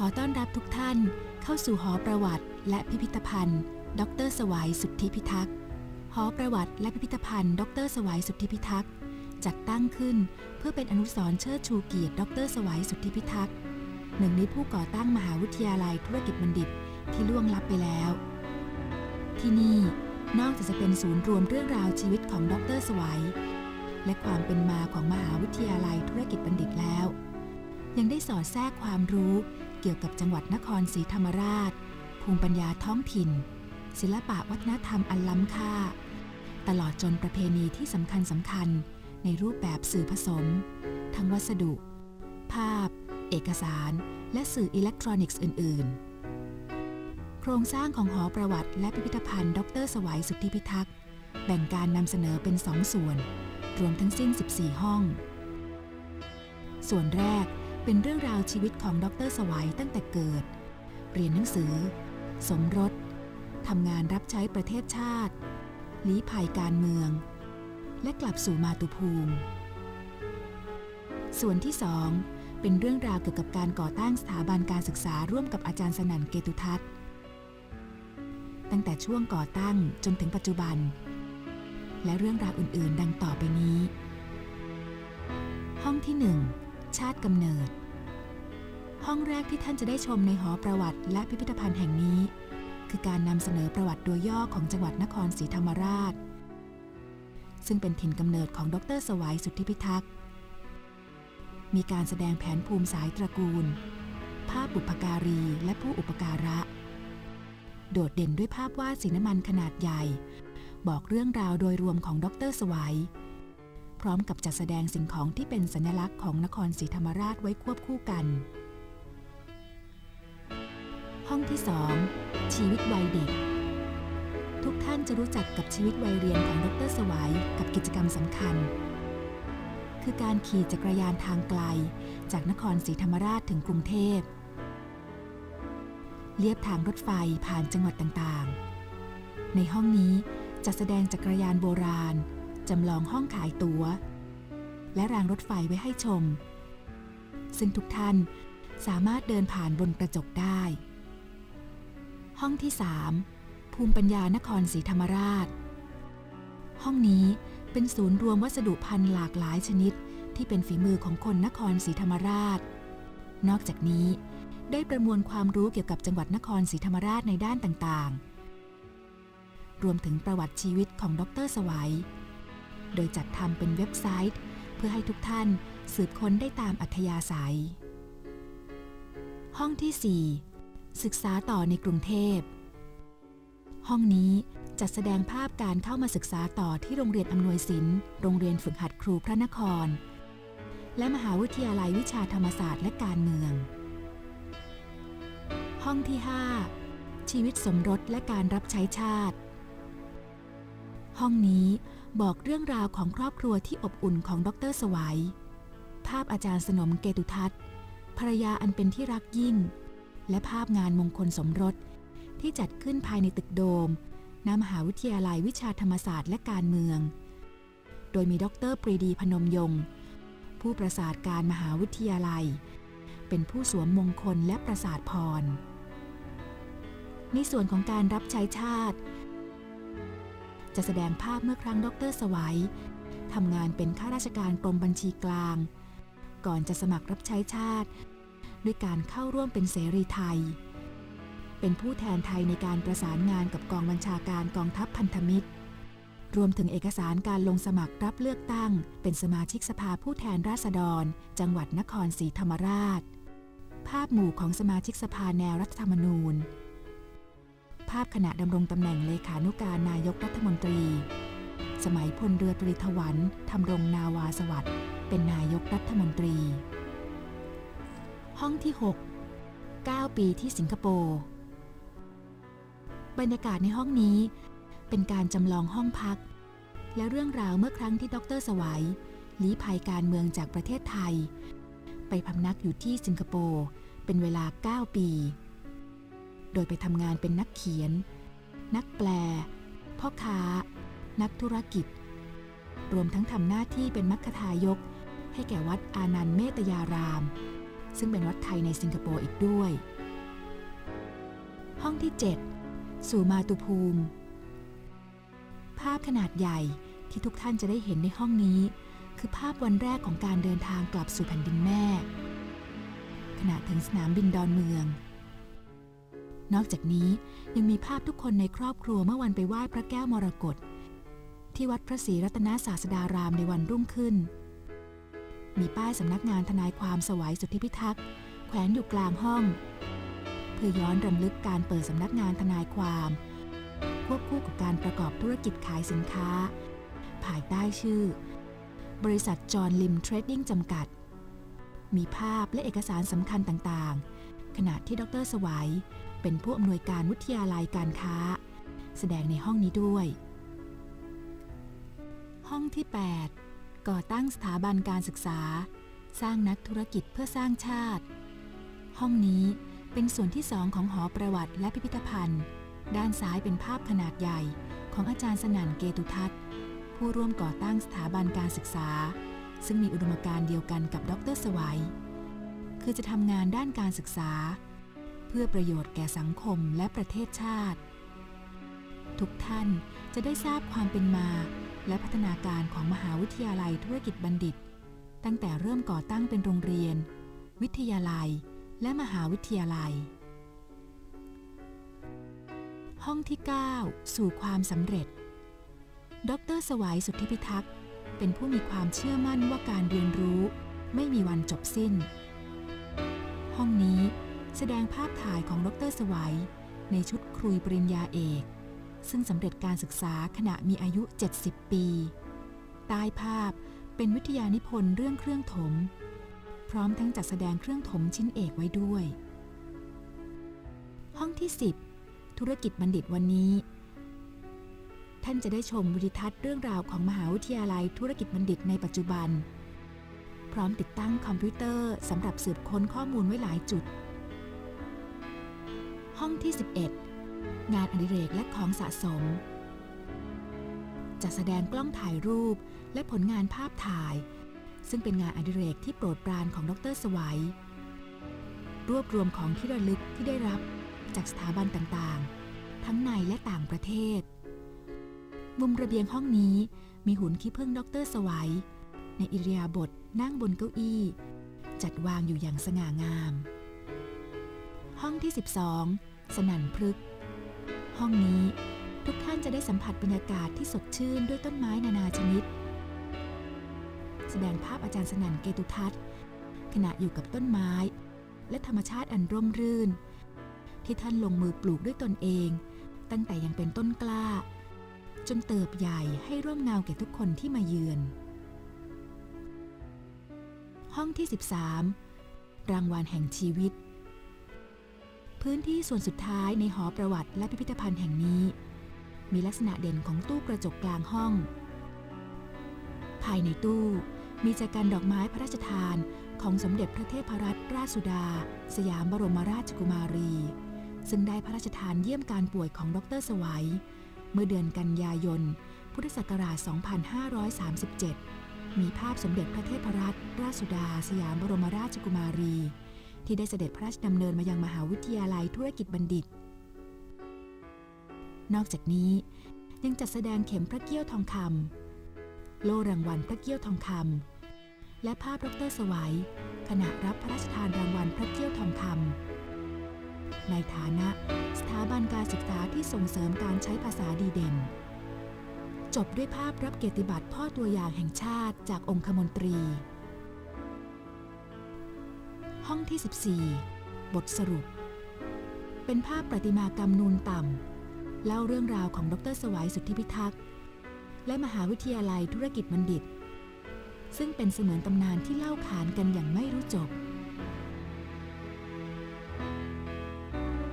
ขอต้อนรับทุกท่านเข้าสู่หอประวัติและพิพิธภัณฑ์ ดร สวายสุทธิพิทักษ์ หอประวัติและพิพิธภัณฑ์ ดร สวายสุทธิพิทักษ์จัดตั้งขึ้นเพื่อเป็นอนุสรณ์เชิดชูเกียรติ ดร สวายสุทธิพิทักษ์หนึ่งในผู้ก่อตั้งมหาวิทยาลัยธุรกิจบัณฑิตที่ล่วงลับไปแล้ว ที่นี่นอกจากจะเป็นศูนย์รวมเรื่องราวชีวิตของดร สวัย และความเป็นมาของมหาวิทยาลัยธุรกิจบัณฑิตแล้ว ยังได้สอดแทรกความรู้ กี่ยวกับจังหวัดนครศรีธรรมราช ภูมิปัญญาท้องถิ่น ศิลปะวัฒนธรรมอันล้ำค่า ตลอดจนประเพณีที่สำคัญสำคัญในรูปแบบสื่อผสม ทั้งวัสดุ ภาพ เอกสาร และสื่ออิเล็กทรอนิกส์อื่น ๆ โครงสร้างของหอประวัติและพิพิธภัณฑ์ ดร สวัยสุทธิพิทักษ์ แบ่งการนำเสนอเป็นสองส่วน รวมทั้งสิ้น 14 ห้อง ส่วนแรก เป็นเรื่องราวชีวิตของดรสวัยตั้งแต่เกิด เรียนหนังสือ สมรสทำงานรับใช้ประเทศชาติ ลี้ภัยการเมือง และกลับสู่มาตุภูมิ ส่วนที่สองเป็นเรื่องราวเกี่ยวกับการก่อตั้งสถาบันการศึกษาร่วมกับอาจารย์สนั่นเกตุทัศน์ตั้งแต่ช่วงก่อตั้งจนถึงปัจจุบัน และเรื่องราวอื่น ๆ ดังต่อไปนี้ ห้องที่หนึ่ง ชาติกำเนิด ห้องแรกที่ท่านจะได้ชมในหอประวัติและพิพิธภัณฑ์แห่งนี้ คือการนำเสนอประวัติโดยย่อของจังหวัดนครศรีธรรมราช ซึ่งเป็นถิ่นกำเนิดของดรสวายสุทธิพิทักษ์มีการแสดงแผนภูมิสายตระกูล ภาพบุพการีและผู้อุปการะ โดดเด่นด้วยภาพวาดสีน้ำมันขนาดใหญ่ บอกเรื่องราวโดยรวมของดรสวัย ร้อมกับจัดแสดงสิ่งของที่เป็นสัญลักษณ์ของนครศรีธรรมราชไว้ควบคู่กัน ห้องที่สองชีวิตวัยเด็ก ทุกท่านจะรู้จักกับชีวิตวัยเรียนของดรสวัยกับกิจกรรมสำคัญ คือการขี่จักรยานทางไกล จากนครศรีธรรมราชถึงกรุงเทพเลียบทางรถไฟผ่านจังหวัดต่างๆ ในห้องนี้จะแสดงจักรยานโบราณ จำลองห้องขายตัว๋ว และรางรถไฟไว้ให้ชม ซึ่งทุกท่านสามารถเดินผ่านบนกระจกได้ ห้องที่3ภูมิปัญญานครศรีธรรมราช ห้องนี้เป็นศูนย์รวมวัสดุพันธุ์หลากหลายชนิดที่เป็นฝีมือของคนนครศรีธรรมราช นอกจากนี้ได้ประมวลความรู้เกี่ยวกับจังหวัดนครศรีธรรมราชในด้านต่างๆ รวมถึงประวัติชีวิตของดรสวัย โดยจัดทำเป็นเว็บไซต์ เพื่อให้ทุกท่านสืบค้นได้ตามอัธยาศัย ห้องที่ 4 ศึกษาต่อในกรุงเทพ ห้องนี้จัดแสดงภาพการเข้ามาศึกษาต่อที่โรงเรียนอำนวยศิลป์ โรงเรียนฝึกหัดครูพระนคร และมหาวิทยาลัยวิชาธรรมศาสตร์และการเมือง ห้องที่ 5 ชีวิตสมรสและการรับใช้ชาติ ห้องนี้บอกเรื่องราวของครอบครัวที่อบอุ่นของดรสวัย ภาพอาจารย์สนมเกตุทัศน์ภรรยาอันเป็นที่รักยิ่ง และภาพงานมงคลสมรส ที่จัดขึ้นภายในตึกโดมณมหาวิทยาลัยวิชาธรรมศาสตร์และการเมือง โดยมีดรปรีดีพนมยงค์ผู้ประสาทการมหาวิทยาลัย เป็นผู้สวมมงคลและประสาทพร ในส่วนของการรับใช้ชาติ จะแสดงภาพเมื่อครั้งดรสวัยทำงานเป็นข้าราชการกรมบัญชีกลาง ก่อนจะสมัครรับใช้ชาติ ด้วยการเข้าร่วมเป็นเสรีไทย เป็นผู้แทนไทยในการประสานงานกับกองบัญชาการกองทัพพันธมิตร รวมถึงเอกสารการลงสมัครรับเลือกตั้ง เป็นสมาชิกสภาผู้แทนราษฎร จังหวัดนครศรีธรรมราช ภาพหมู่ของสมาชิกสภาแนวรัฐธรรมนูญ ขณะดำรงตำแหน่งเลขานุการนายกรัฐมนตรี สมัยพลเรือตรีถวันทำรงนาวาสวัสดิ์เป็นนายกรัฐมนตรี ห้องที่ 6 9 ปีที่สิงคโปร์บรรยากาศในห้องนี้ เป็นการจำลองห้องพัก และเรื่องราวเมื่อครั้งที่ดรสวัยลี้ภัยการเมืองจากประเทศไทย ไปพำนักอยู่ที่สิงคโปร์เป็นเวลา 9 ปี โดยไปทำงานเป็นนักเขียน นักแปล พ่อค้า นักธุรกิจ รวมทั้งทำหน้าที่เป็นมัคคทายก ให้แก่วัดอานันต์เมตยาราม ซึ่งเป็นวัดไทยในสิงคโปร์อีกด้วย ห้องที่ 7 สู่มาตุภูมิ ภาพขนาดใหญ่ที่ทุกท่านจะได้เห็นในห้องนี้ คือภาพวันแรกของการเดินทางกลับสู่แผ่นดินแม่ ขณะถึงสนามบินดอนเมือง นอกจากนี้ยังมีภาพทุกคนในครอบครัวเมื่อวันไปไหว้พระแก้วมรกตที่วัดพระศรีรัตนศาสดารามในวันรุ่งขึ้น มีป้ายสำนักงานทนายความสวัยสุทธิพิทักษ์แขวนอยู่กลางห้อง เพื่อย้อนรำลึกการเปิดสำนักงานทนายความ ควบคู่กับการประกอบธุรกิจขายสินค้า ภายใต้ชื่อ บริษัทจอห์นลิมเทรดดิ้งจำกัด มีภาพและเอกสารสำคัญต่างๆ ขณะที่ดรสวัย เป็นผู้อำนวยการวิทยาลัยการค้า แสดงในห้องนี้ด้วย ห้องที่ 8 ก่อตั้งสถาบันการศึกษา สร้างนักธุรกิจเพื่อสร้างชาติ ห้องนี้เป็นส่วนที่สองของหอประวัติและพิพิธภัณฑ์ ด้านซ้ายเป็นภาพขนาดใหญ่ของอาจารย์สนั่นเกตุทัศน์ผู้ร่วมก่อตั้งสถาบันการศึกษา ซึ่งมีอุดมการณ์เดียวกันกับดรสวัย คือจะทำงานด้านการศึกษา เพื่อประโยชน์แก่สังคมและประเทศชาติ ทุกท่านจะได้ทราบความเป็นมา และพัฒนาการของมหาวิทยาลัยธุรกิจบัณฑิต ตั้งแต่เริ่มก่อตั้งเป็นโรงเรียน วิทยาลัย และมหาวิทยาลัย ห้องที่ 9 สู่ความสำเร็จ ดร สวัยสุทธิพิทักษ์ เป็นผู้มีความเชื่อมั่นว่าการเรียนรู้ ไม่มีวันจบสิ้น ห้องนี้ แสดงภาพถ่ายของดรสวัย ในชุดครุยปริญญาเอก ซึ่งสำเร็จการศึกษาขณะมีอายุ 70 ปีใต้ภาพเป็นวิทยานิพนธ์เรื่องเครื่องถม พร้อมทั้งจัดแสดงเครื่องถมชิ้นเอกไว้ด้วย ห้องที่ 10 ธุรกิจบัณฑิตวันนี้ ท่านจะได้ชมวิดิทัศน์เรื่องราวของมหาวิทยาลัยธุรกิจบัณฑิตในปัจจุบัน พร้อมติดตั้งคอมพิวเตอร์สำหรับสืบค้นข้อมูลไว้หลายจุด ห้องที่ 11 งานอดิเรกและของสะสม จัดแสดงกล้องถ่ายรูปและผลงานภาพถ่าย ซึ่งเป็นงานอดิเรกที่โปรดปรานของดรสวัย รวบรวมของที่ระลึกที่ได้รับจากสถาบันต่างๆ ทั้งในและต่างประเทศ มุมระเบียงห้องนี้มีหุ่นขี้ผึ้งดรสวัย ในอิริยาบถนั่งบนเก้าอี้ จัดวางอยู่อย่างสง่างามห้องที่ 12 สนั่นพฤกษ์ห้องนี้ทุกท่านจะได้สัมผัสบรรยากาศที่สดชื่นด้วยต้นไม้นานาชนิด แสดงภาพอาจารย์สนั่นเกตุทัศน์ ขณะอยู่กับต้นไม้ และธรรมชาติอันร่มรื่น ที่ท่านลงมือปลูกด้วยตนเอง ตั้งแต่ยังเป็นต้นกล้า จนเติบใหญ่ให้ร่มเงาแก่ทุกคนที่มาเยือน ห้องที่ 13 รางวัลแห่งชีวิต พื้นที่ส่วนสุดท้ายในหอประวัติและพิพิธภัณฑ์แห่งนี้ มีลักษณะเด่นของตู้กระจกกลางห้อง ภายในตู้มีแจกันดอกไม้พระราชทานของสมเด็จพระเทพรัตนราชสุดา สยามบรมราชกุมารี ซึ่งได้พระราชทานเยี่ยมการป่วยของดรสวัย เมื่อเดือนกันยายน พุทธศักราช 2537 มีภาพสมเด็จพระเทพรัตนราชสุดา สยามบรมราชกุมารี ที่ได้เสด็จพระราชดำเนินมายังมหาวิทยาลัยธุรกิจบัณฑิต นอกจากนี้ยังจัดแสดงเข็มพระเกี้ยวทองคำโล่รางวัลพระเกี้ยวทองคำและภาพดรสวัยขณะรับพระราชทานรางวัลพระเกี้ยวทองคำในฐานะสถาบันการศึกษาที่ส่งเสริมการใช้ภาษาดีเด่น จบด้วยภาพรับเกียรติบัตรพ่อตัวอย่างแห่งชาติจากองคมนตรี ห้องที่ 14 บทสรุป เป็นภาพประติมากรรมนูนต่ำ เล่าเรื่องราวของดรสวายสุทธิพิทักษ์ และมหาวิทยาลัยธุรกิจบัณฑิต ซึ่งเป็นเสมือนตำนานที่เล่าขานกันอย่างไม่รู้จบ